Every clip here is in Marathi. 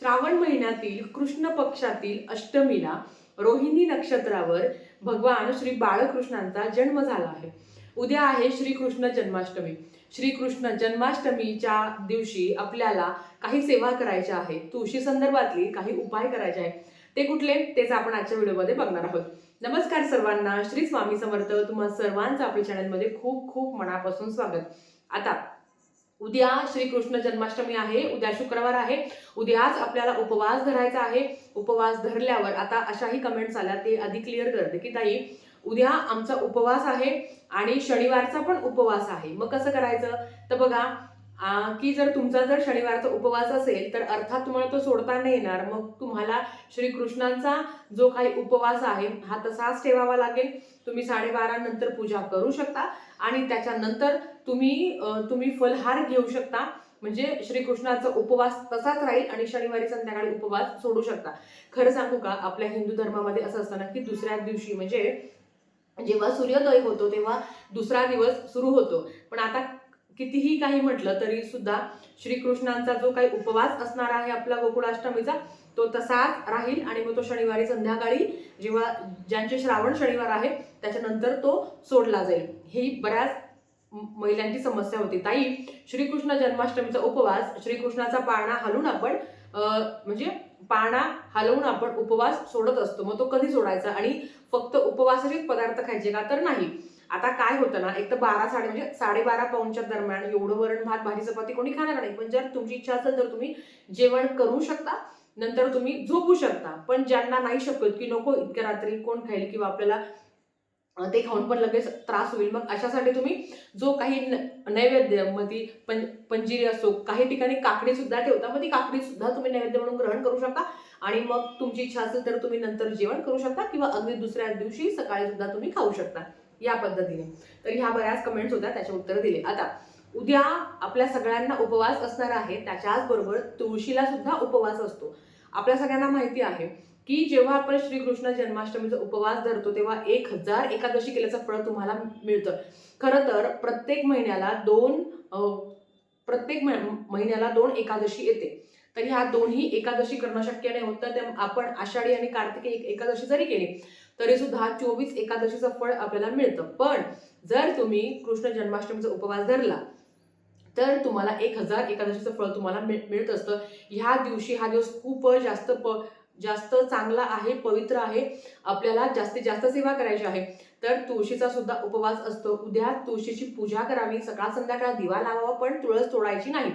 श्रावण महिन्यातील कृष्ण पक्षातील अष्टमीला रोहिणी नक्षत्रावर भगवान श्री बाळकृष्णांचा जन्म झाला आहे. उद्या आहे श्रीकृष्ण जन्माष्टमी. श्रीकृष्ण जन्माष्टमीच्या दिवशी आपल्याला काही सेवा करायच्या आहे. तुळशी संदर्भातली काही उपाय करायचे आहे ते कुठले? तेच आपण आजच्या व्हिडिओमध्ये बघणार आहोत. नमस्कार सर्वांना. श्री स्वामी समर्थ. तुम्हा सर्वांचं आपल्या चॅनलमध्ये खूप खूप मनापासून स्वागत. आता उद्या श्रीकृष्ण जन्माष्टमी आहे उद्या शुक्रवार आहे. उद्याच आपल्याला उपवास धरायचा आहे. उपवास धरल्यावर आता अशाही कमेंट्स आल्या ते आधी क्लिअर करते की ताई उद्या आमचा उपवास आहे आणि शनिवारचा पण उपवास आहे. मग कसं करायचं? तर बघा की जर तुमचा जर शनिवारचा उपवास असेल तर अर्थात तुम्हाला तो सोडता नाही येणार. मग तुम्हाला श्रीकृष्णांचा जो काही उपवास आहे हा तसाच ठेवावा लागेल. तुम्ही साडेबारा नंतर पूजा करू शकता आणि त्याच्यानंतर तुम्ही तुम्ही फलहार घेऊ शकता. म्हणजे श्रीकृष्णाचा उपवास तसाच राहील आणि शनिवारी संध्याकाळी उपवास सोडू शकता. खरं सांगू का आपल्या हिंदू धर्मामध्ये असं असतं ना की दुसऱ्या दिवशी म्हणजे जेव्हा सूर्योदय होतो तेव्हा दुसरा दिवस सुरू होतो. पण आता कितीही काही म्हटलं तरी सुद्धा श्रीकृष्णांचा जो काही उपवास असणार आहे आपला गोकुळाष्टमीचा तो तसाच राहील. आणि मग तो शनिवारी संध्याकाळी जेव्हा ज्यांचे श्रावण शनिवार आहे त्याच्यानंतर तो सोडला जाईल. ही बऱ्याच महिलांची समस्या होती. ताई श्रीकृष्ण जन्माष्टमीचा उपवास श्रीकृष्णाचा पाळणा हलून आपण म्हणजे पाळणा हलवून आपण उपवास सोडत असतो. मग तो कधी सोडायचा? आणि फक्त उपवासाचेच पदार्थ खायचे का? तर नाही. आता काय होतं ना एक तर बारा साडे म्हणजे साडेबारा पाऊनच्या दरम्यान एवढं वरण भात भाजी चपाती कोणी खाणार नाही. पण जर तुमची इच्छा असेल तर तुम्ही जेवण करू शकता नंतर तुम्ही झोपू शकता. पण ज्यांना नाही शकत की नको इतक्या रात्री कोण खाईल किंवा आपल्याला ते खाऊन पण लगेच त्रास होईल. मग अशासाठी तुम्ही जो काही न- नैवेद्य मग ती पं पंजिरी असो काही ठिकाणी काकडी सुद्धा ठेवता मग ती काकडी सुद्धा तुम्ही नैवेद्य म्हणून ग्रहण करू शकता. आणि मग तुमची इच्छा असेल तर तुम्ही नंतर जेवण करू शकता किंवा अगदी दुसऱ्या दिवशी सकाळी सुद्धा तुम्ही खाऊ शकता. या पद्धतीने. तर ह्या बऱ्याच कमेंट्स होत्या त्याचे उत्तर दिले. आता उद्या आपल्या सगळ्यांना उपवास असणार आहे त्याच्याचबरोबर तुळशीला सुद्धा उपवास असतो. आपल्या सगळ्यांना माहिती आहे की जेव्हा आपण श्रीकृष्ण जन्माष्टमीचा उपवास धरतो तेव्हा एक हजार एकादशी केल्याचं फळ तुम्हाला मिळतं. खरं तर प्रत्येक महिन्याला दोन प्रत्येक महिन्याला दोन एकादशी येते. तर ह्या दोन्ही एकादशी करणं शक्य नाही होतं तर आपण आषाढी आणि कार्तिकी एक एकादशी जरी केली तरी सुद्धा चोवीस एकादशीचं फळ आपल्याला मिळतं. पण जर तुम्ही कृष्ण जन्माष्टमीचा उपवास धरला तर तुम्हाला एक हजार एकादशीचं फळ तुम्हाला मिळ मिळत असतं. ह्या दिवशी हा दिवस खूप जास्त प जास्त चांगला आहे पवित्र आहे. आपल्याला जास्तीत जास्त सेवा करायची आहे. तर तुळशीचा सुद्धा उपवास असतो. उद्या तुळशीची पूजा करावी. सकाळ संध्याकाळ दिवा लावावा पण तुळस तोडायची नाही.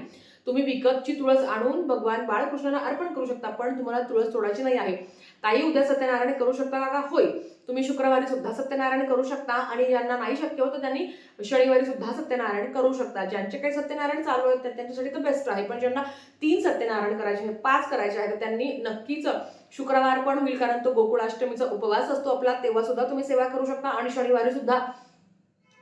तुम्ही विकतची तुळस आणून भगवान बाळकृष्णाला अर्पण करू शकता पण तुम्हाला तुळस तोडायची नाही आहे. ताई उद्या सत्यनारायण करू शकता का? होय. तुम्ही शुक्रवारी सुद्धा सत्यनारायण करू शकता आणि ज्यांना नाही शक्य होतं त्यांनी शनिवारी सुद्धा सत्यनारायण करू शकता. ज्यांचे काही सत्यनारायण चालू आहेत त्यांच्यासाठी तर बेस्ट आहे. पण ज्यांना तीन सत्यनारायण करायचे आहे पाच करायचे आहे तर त्यांनी नक्कीच शुक्रवार पण होईल कारण तो गोकुळाष्टमीचा उपवास असतो आपला तेव्हा सुद्धा तुम्ही सेवा करू शकता आणि शनिवारी सुद्धा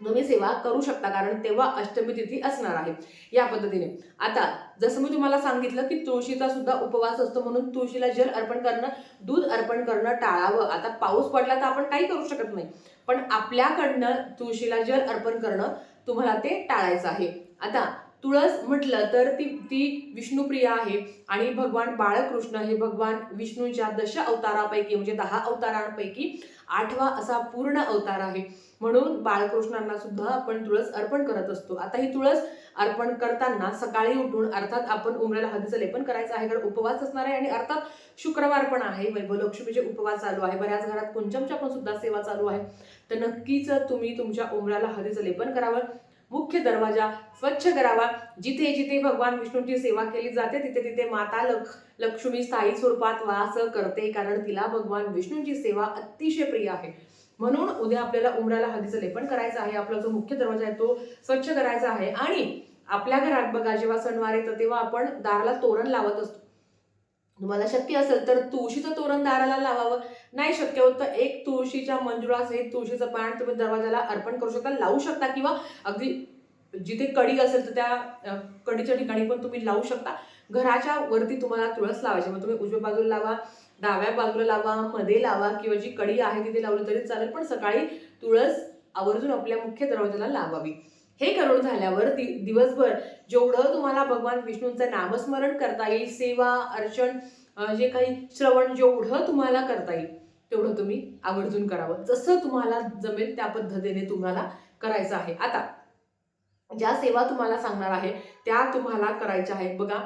तुम्ही सेवा करू शकता कारण तेव्हा अष्टमी तिथी असणार आहे. या पद्धतीने. आता जसं मी तुम्हाला सांगितलं की तुळशीचा सुद्धा उपवास असतो म्हणून तुळशीला जल अर्पण करणं दूध अर्पण करणं टाळावं. आता पाऊस पडला तर आपण काही करू शकत नाही. पण आपल्याकडनं तुळशीला जल अर्पण करणं तुम्हाला ते टाळायचं आहे. आता तुळस म्हटलं तर ती ती विष्णुप्रिय आहे. आणि भगवान बाळकृष्ण हे भगवान विष्णूच्या दश अवतारापैकी म्हणजे दहा अवतारांपैकी आठवा असा पूर्ण अवतार आहे. म्हणून बाळकृष्णांना सुद्धा आपण तुळस अर्पण करत असतो. आता ही तुळस अर्पण करताना सकाळी उठून अर्थात आपण उमऱ्याला हळदीचं लेपन करायचं आहे कारण उपवास असणार आहे आणि अर्थात शुक्रवार पण आहे वैभवलक्ष्मीचे उपवास चालू आहे. बऱ्याच घरात कुंचमच्या पण सुद्धा सेवा चालू आहे. तर नक्कीच तुम्ही तुमच्या उमऱ्याला हळदीचं लेपन करावं. मुख्य दरवाजा स्वच्छ करावा. जिथे जिथे भगवान विष्णूंची सेवा केली जाते तिथे तिथे माता लक् लक्ष्मी स्थायी स्वरूपात वास करते कारण तिला भगवान विष्णूंची सेवा अतिशय प्रिय आहे. म्हणून उद्या आपल्याला उमराला हळदीचं लेपन करायचं आहे. आपला जो मुख्य दरवाजा आहे तो स्वच्छ करायचा आहे. आणि आपल्या घरात बघा जेव्हा सणवार येतं तेव्हा आपण दाराला तोरण लावत असतो. तुम्हाला शक्य असेल तर तुळशीचं तोरण दाराला लावावं. नाही शक्य होत तर एक तुळशीच्या मंजुळासहित तुळशीचं पान तुम्ही दरवाजाला अर्पण करू शकता लावू शकता किंवा अगदी जिथे कडी असेल तर त्या कडीच्या ठिकाणी पण तुम्ही लावू शकता. घराच्या वरती तुम्हाला तुळस लावायची मग तुम्ही उजव्या बाजूला लावा डाव्या बाजूला लावा मध्ये लावा किंवा जी कडी आहे तिथे लावली तरी चालेल. पण सकाळी तुळस आवर्जून आपल्या मुख्य दरवाजाला लावावी. हे करून झाल्यावर दि दिवसभर जेवढं तुम्हाला भगवान विष्णूंचं नामस्मरण करता येईल सेवा अर्चन जे काही श्रवण जेवढं तुम्हाला करता येईल तेवढं तुम्ही आवर्जून करावं. जसं तुम्हाला जमेल त्या पद्धतीने तुम्हाला करायचं आहे. आता ज्या सेवा तुम्हाला सांगणार आहे त्या तुम्हाला करायच्या आहेत. बघा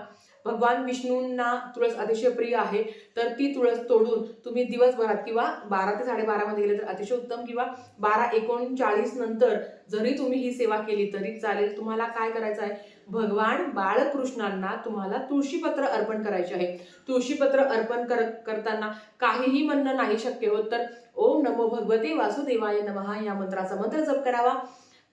भगवान विष्णूंना तुळस अतिशय प्रिय आहे तर ती तुळस तोडून तुम्ही दिवसभरात किंवा बारा ते साडेबारामध्ये गेले तर अतिशय उत्तम किंवा बारा एकोणचाळीस नंतर जरी तुम्ही ही सेवा केली तरी चालेल. तुम्हाला काय करायचं आहे? भगवान बाळकृष्णांना तुम्हाला तुळशीपत्र अर्पण करायचे आहे. तुळशीपत्र अर्पण कर करताना काहीही म्हणणं नाही शक्य होत तर ओम नमो भगवते वासुदेवाय नमः या मंत्राचा मंत्र जप करावा.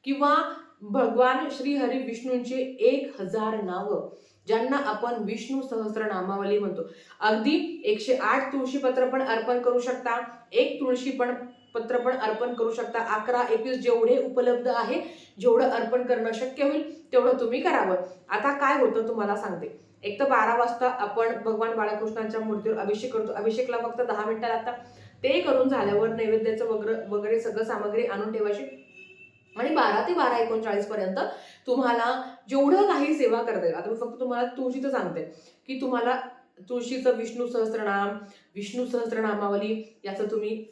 किंवा भगवान श्री हरी विष्णूंचे एक हजार नावं. ज्यांना आपण विष्णू सहस्र नामावली म्हणतो. अगदी एकशे आठ तुळशीपत्र पण अर्पण करू शकता एक तुळशी पण पत्र पण अर्पण करू शकता. अकरा एकवीस जेवढे उपलब्ध आहे जेवढं अर्पण करणं शक्य होईल तेवढं तुम्ही करावं. आता काय होतं तुम्हाला सांगते. एक तर बारा वाजता आपण भगवान बाळकृष्णांच्या मूर्तीवर अभिषेक करतो. अभिषेकला फक्त दहा मिनिटं लागतात. ते करून झाल्यावर नैवेद्याचं वगैरे वगैरे सगळं सामग्री आणून ठेवायची. आणि बारा ते बारा एकोणचाळीस पर्यंत तुम्हाला जेवढं काही सेवा करता येईल आता मी फक्त तुम्हाला तुळशीचं सांगते की तुम्हाला तुळशीचं विष्णू सहस्रनाम विष्णू सहस्रनामावली याचं तुम्ही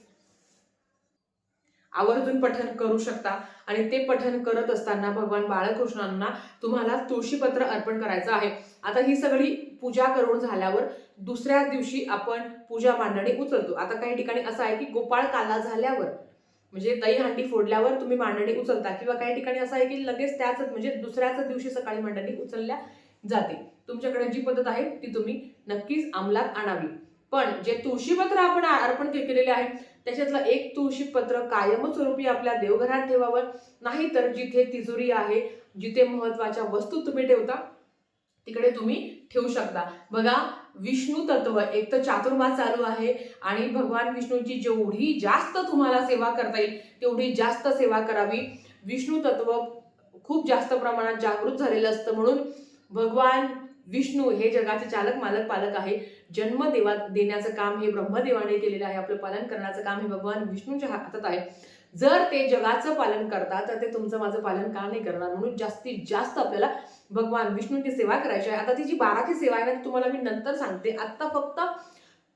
आवर्जून पठन करू शकता. आणि ते पठन करत असताना भगवान बाळकृष्णांना तुम्हाला तुळशीपत्र अर्पण करायचं आहे. आता ही सगळी पूजा करून झाल्यावर दुसऱ्या दिवशी आपण पूजा मांडणी उचलतो. आता काही ठिकाणी असं आहे की गोपाळ काला झाल्यावर म्हणजे दही हांडी फोडल्यावर तुम्ही मांडणी उचलता किंवा काही ठिकाणी असं आहे की लगेच त्याच म्हणजे दुसऱ्याच दिवशी सकाळी मांडणी उचलल्या जाते. तुमच्याकडे जी पद्धत आहे ती तुम्ही नक्कीच अंमलात आणावी. पण जे तुळशीपत्र आपण अर्पण केलेले आहे त्याच्यातलं एक तुळशीपत्र कायमस्वरूपी आपल्या देवघरात ठेवावं. नाहीतर जिथे तिजोरी आहे जिथे महत्त्वाच्या वस्तू तुम्ही ठेवता तिकडे तुम्ही ठेवू शकता. बघा विष्णू तत्व. एक तर चातुर्मास चालू आहे आणि भगवान विष्णूची जेवढी जास्त तुम्हाला सेवा करता येईल तेवढी जास्त सेवा करावी. विष्णू तत्व खूप जास्त प्रमाणात जागृत झालेलं असतं म्हणून भगवान विष्णू हे जगाचे चालक मालक पालक आहे. जन्म देवा देण्याचं काम हे ब्रह्मदेवाने केलेलं आहे. आपलं पालन करण्याचं काम हे भगवान विष्णूच्या हातात आहे. जर ते जगाचं पालन करतात तर ते तुमचं माझं पालन का नाही करणार? म्हणून जास्तीत जास्त आपल्याला भगवान विष्णूची सेवा करायची आहे. आता ती जी बाराची सेवा आहे ना तुम्हाला मी नंतर सांगते. आत्ता फक्त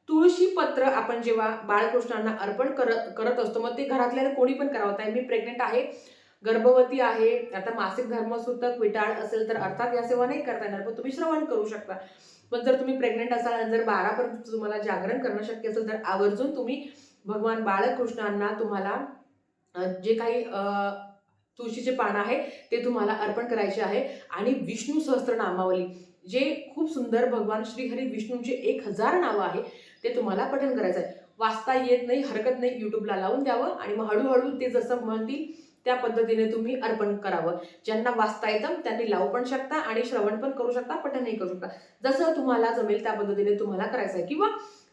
तुळशी पत्र आपण जेव्हा बाळकृष्णांना अर्पण करत करत असतो मग ते घरातल्या कोणी पण करावं. आहे मी प्रेग्नेंट आहे गर्भवती आहे आता मासिक धर्मसूतक विटाळ असेल तर अर्थात या सेवा नाही करता येणार पण तुम्ही श्रवण करू शकता. पण जर तुम्ही प्रेग्नेंट असाल आणि जर बारापर्यंत तुम्हाला जागरण करणं शक्य असेल तर आवर्जून तुम्ही भगवान बाळकृष्णांना तुम्हाला जे काही तुळशीचे पान आहे ते तुम्हाला अर्पण करायचे आहे. आणि विष्णू सहस्त्र नामावली जे खूप सुंदर भगवान श्रीहरी विष्णूंचे एक हजार नावं आहे ते तुम्हाला पठन करायचं आहे. वाचता येत नाही हरकत नाही यूट्यूबला लावून द्यावं आणि मग हळूहळू ते जसं म्हणतील त्या पद्धतीने तुम्ही अर्पण करावं. ज्यांना वाचता येतं त्यांनी लावू पण शकता आणि श्रवण पण करू शकता पठनही करू शकता. जसं तुम्हाला जमेल त्या पद्धतीने तुम्हाला करायचं आहे. किंवा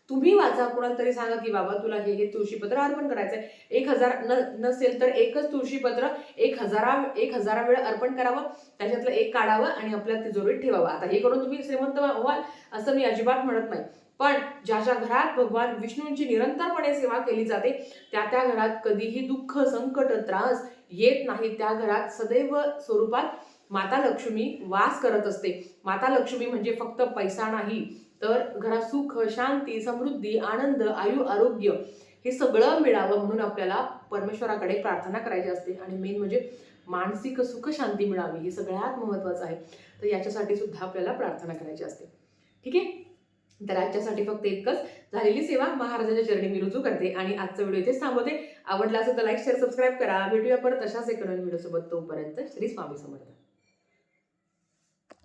तुम्ही वाचा कोणाला तरी सांगा की बाबा तुला हे हे तुळशीपत्र अर्पण करायचं आहे एक हजार न नसेल तर एकच तुळशीपत्र एक हजारा एक हजारा वेळ अर्पण करावं त्याच्यातलं एक काढावं आणि आपल्या तिजोरीत ठेवावं. आता हे करून तुम्ही श्रीमंत व्हाल असं मी अजिबात म्हणत नाही. पण ज्या ज्या घरात भगवान विष्णूंची निरंतरपणे सेवा केली जाते त्या त्या घरात कधीही दुःख संकट त्रास येत नाही. त्या घरात सदैव स्वरूपात माता लक्ष्मी वास करत असते. माता लक्ष्मी म्हणजे फक्त पैसा नाही. तर घरात सुख शांती समृद्धी आनंद आयु आरोग्य हे सगळं मिळावं म्हणून आपल्याला परमेश्वराकडे प्रार्थना करायची असते. आणि मेन म्हणजे मानसिक सुख शांती मिळावी हे सगळ्यात महत्त्वाचं आहे. तर याच्यासाठी सुद्धा आपल्याला प्रार्थना करायची असते. ठीक आहे? तर आजच्यासाठी फक्त इतकंच झालेली सेवा महाराजांच्या चरणी मी रुजू करते आणि आजचा व्हिडिओ इथेच थांबवते. आवडला असेल तर लाईक शेअर सबस्क्राईब करा. भेटूया परत अशाच एक नवीन तोपर्यंत श्री स्वामी समर्थ.